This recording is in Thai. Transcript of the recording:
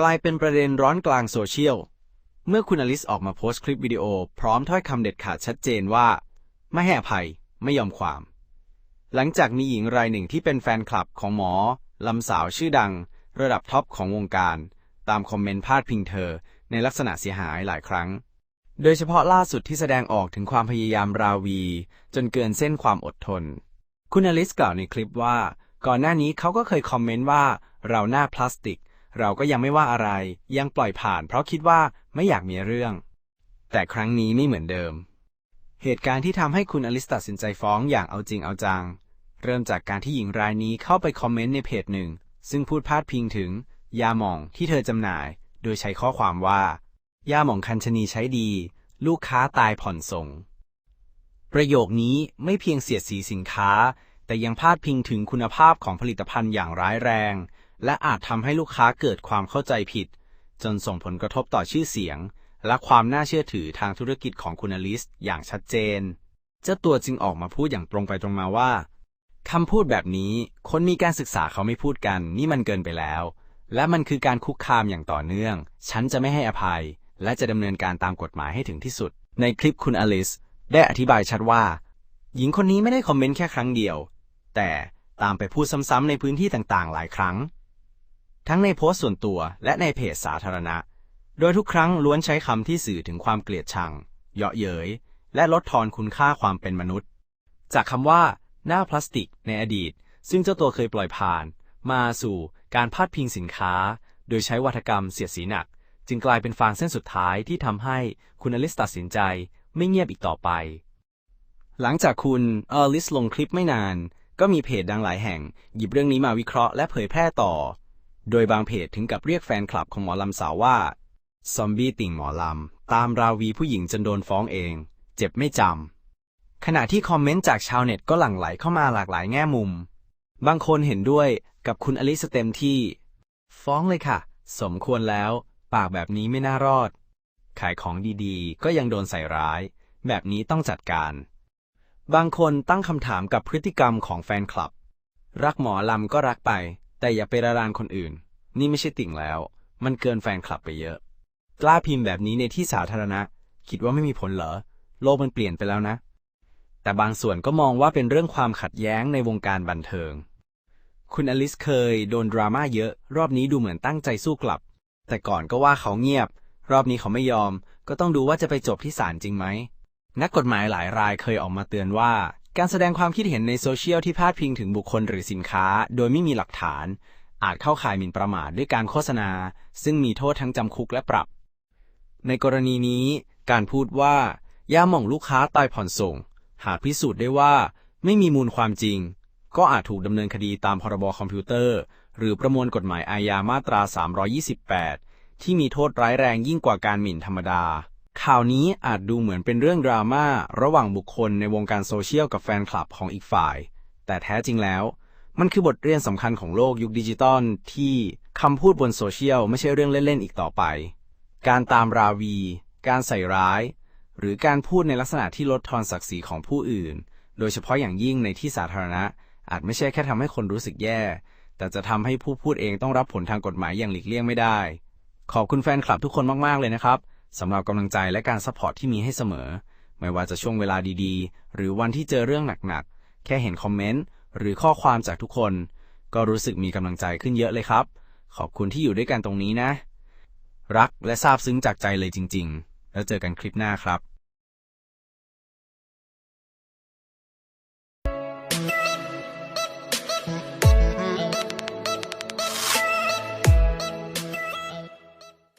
กลายเป็นประเด็นร้อนกลางโซเชียล เมื่อคุณอลิสออกมาโพสต์คลิปวิดีโอ พร้อมถ้อยคำเด็ดขาดชัดเจนว่า ไม่ให้อภัยไม่ยอมความ หลังจากมีหญิงรายหนึ่งที่เป็นแฟนคลับของหมอ ลำสาวชื่อดัง ระดับท็อปของวงการ ตามคอมเมนต์พาดพิงเธอ ในลักษณะเสียหายหลายครั้ง โดยเฉพาะล่าสุดที่แสดงออกถึงความพยายามราวี จนเกินเส้นความอดทน คุณอลิสกล่าวในคลิปว่า ก่อนหน้านี้เขาก็เคยคอมเมนต์ว่าเราหน้าพลาสติก เราก็ยังไม่ว่าอะไร ยังปล่อยผ่าน เพราะคิดว่าไม่อยากมีเรื่อง แต่ครั้งนี้ไม่เหมือนเดิม เหตุการณ์ที่ทำให้คุณอลิสตัดสินใจฟ้องอย่างเอาจริงเอาจัง เริ่มจากการที่หญิงรายนี้เข้าไปคอมเมนต์ในเพจหนึ่ง ซึ่งพูดพาดพิงถึง ยาหม่องที่เธอจำหน่าย โดยใช้ข้อความว่า ยาหม่องคัญชนีใช้ดี ลูกค้าตายผ่อนส่ง ประโยคนี้ไม่เพียงเสียดสีสินค้า แต่ยังพาดพิงถึงคุณภาพของผลิตภัณฑ์อย่างร้ายแรง และอาจทำให้ลูกค้าเกิดความเข้าใจผิด จนส่งผลกระทบต่อชื่อเสียง และความน่าเชื่อถือทางธุรกิจของคุณอลิสอย่างชัดเจน เจ้าตัวจึงออกมาพูดอย่างตรงไปตรงมาว่าคำพูดแบบนี้ คนมีการศึกษาเขาไม่พูดกัน นี่มันเกินไปแล้ว และมันคือการคุกคามอย่างต่อเนื่อง ฉันจะไม่ให้อภัย และจะดำเนินการตามกฎหมายให้ถึงที่สุด ในคลิปคุณอลิสได้อธิบายชัดว่า หญิงคนนี้ไม่ได้คอมเมนต์แค่ครั้งเดียว แต่ตามไปพูดซ้ำๆในพื้นที่ต่างๆ หลายครั้ง ทั้งในโพสต์ส่วนตัวและในเพจสาธารณะ โดยทุกครั้งล้วนใช้คำที่สื่อถึงความเกลียดชัง เยาะเย้ย และลดทอนคุณค่าความเป็นมนุษย์ จากคำว่า หน้าพลาสติกในอดีต ซึ่งเจ้าตัวเคยปล่อยผ่าน มาสู่การพาดพิงสินค้า โดยใช้วัฒกรรมเสียดสีหนัก จึงกลายเป็นฟางเส้นสุดท้ายที่ทำให้คุณอลิสตัดสินใจไม่เงียบอีกต่อไป หลังจากคุณอลิสลงคลิปไม่นาน ก็มีเพจดังหลายแห่ง หยิบเรื่องนี้มาวิเคราะห์และเผยแพร่ต่อ โดยบางเพจถึงกับเรียกแฟนคลับของหมอลำสาวว่า ซอมบี้ติ่งหมอลำ ตามราวีผู้หญิงจนโดนฟ้องเอง เจ็บไม่จำ ขณะที่คอมเมนต์จากชาวเน็ตก็หลั่งไหลเข้ามาหลากหลายแง่มุม บางคนเห็นด้วยกับคุณอลิสเต็มที่ ฟ้องเลยค่ะ สมควรแล้ว ปากแบบนี้ไม่น่ารอด ขายของดีๆ ก็ยังโดนใส่ร้าย แบบนี้ต้องจัดการ บางคนตั้งคำถามกับพฤติกรรมของแฟนคลับ รักหมอลำก็รักไป แต่อย่าไประรานคนอื่น นี่ไม่ใช่ติ่งแล้ว มันเกินแฟนคลับไปเยอะ กล้าพิมพ์แบบนี้ในที่สาธารณะ คิดว่าไม่มีผลเหรอ โลกมันเปลี่ยนไปแล้วนะ แต่บางส่วนก็มองว่าเป็นเรื่องความขัดแย้งในวงการบันเทิง คุณอลิสเคยโดนดราม่าเยอะ รอบนี้ดูเหมือนตั้งใจสู้กลับ แต่ก่อนก็ว่าเขาเงียบ รอบนี้เขาไม่ยอม ก็ต้องดูว่าจะไปจบที่ศาลจริงไหมนักกฎหมายหลายรายเคยออกมาเตือนว่า การแสดงความคิดเห็นในโซเชียลที่พาดพิงถึงบุคคลหรือสินค้า โดยไม่มีหลักฐาน อาจเข้าข่ายหมิ่นประมาทด้วยการโฆษณา ซึ่งมีโทษทั้งจำคุกและปรับ ในกรณีนี้ การพูดว่าย่าหม่องลูกค้าตายผ่อนส่ง หากพิสูจน์ได้ว่าไม่มีมูลความจริง ก็อาจถูกดำเนินคดีตามพรบคอมพิวเตอร์ หรือประมวลกฎหมายอาญามาตรา 328 ที่มีโทษร้ายแรงยิ่งกว่าการหมิ่นธรรมดา ข่าวนี้อาจดูเหมือนเป็นเรื่องดราม่าระหว่างบุคคลในวงการโซเชียลกับแฟนคลับของอีกฝ่าย แต่แท้จริงแล้ว มันคือบทเรียนสำคัญของโลกยุคดิจิตอลที่คำพูดบนโซเชียลไม่ใช่เรื่องเล่น ๆ อีกต่อไป การตามราวี การใส่ร้าย หรือการพูดในลักษณะที่ลดทอนศักดิ์ศรีของผู้อื่น โดยเฉพาะอย่างยิ่งในที่สาธารณะ อาจไม่ใช่แค่ทำให้คนรู้สึกแย่ แต่จะทำให้ผู้พูดเองต้องรับผลทางกฎหมายอย่างหลีกเลี่ยงไม่ได้ ขอบคุณแฟนคลับทุกคนมากๆเลยนะครับ สำหรับกำลังใจและการซัพพอร์ตที่มีให้เสมอ ไม่ว่าจะช่วงเวลาดีๆ หรือวันที่เจอเรื่องหนักๆ แค่เห็นคอมเมนต์หรือข้อความจากทุกคน ก็รู้สึกมีกำลังใจขึ้นเยอะเลยครับ ขอบคุณที่อยู่ด้วยกันตรงนี้นะ รักและซาบซึ้งจากใจเลยจริง ๆ แล้วเจอกันคลิปหน้าครับ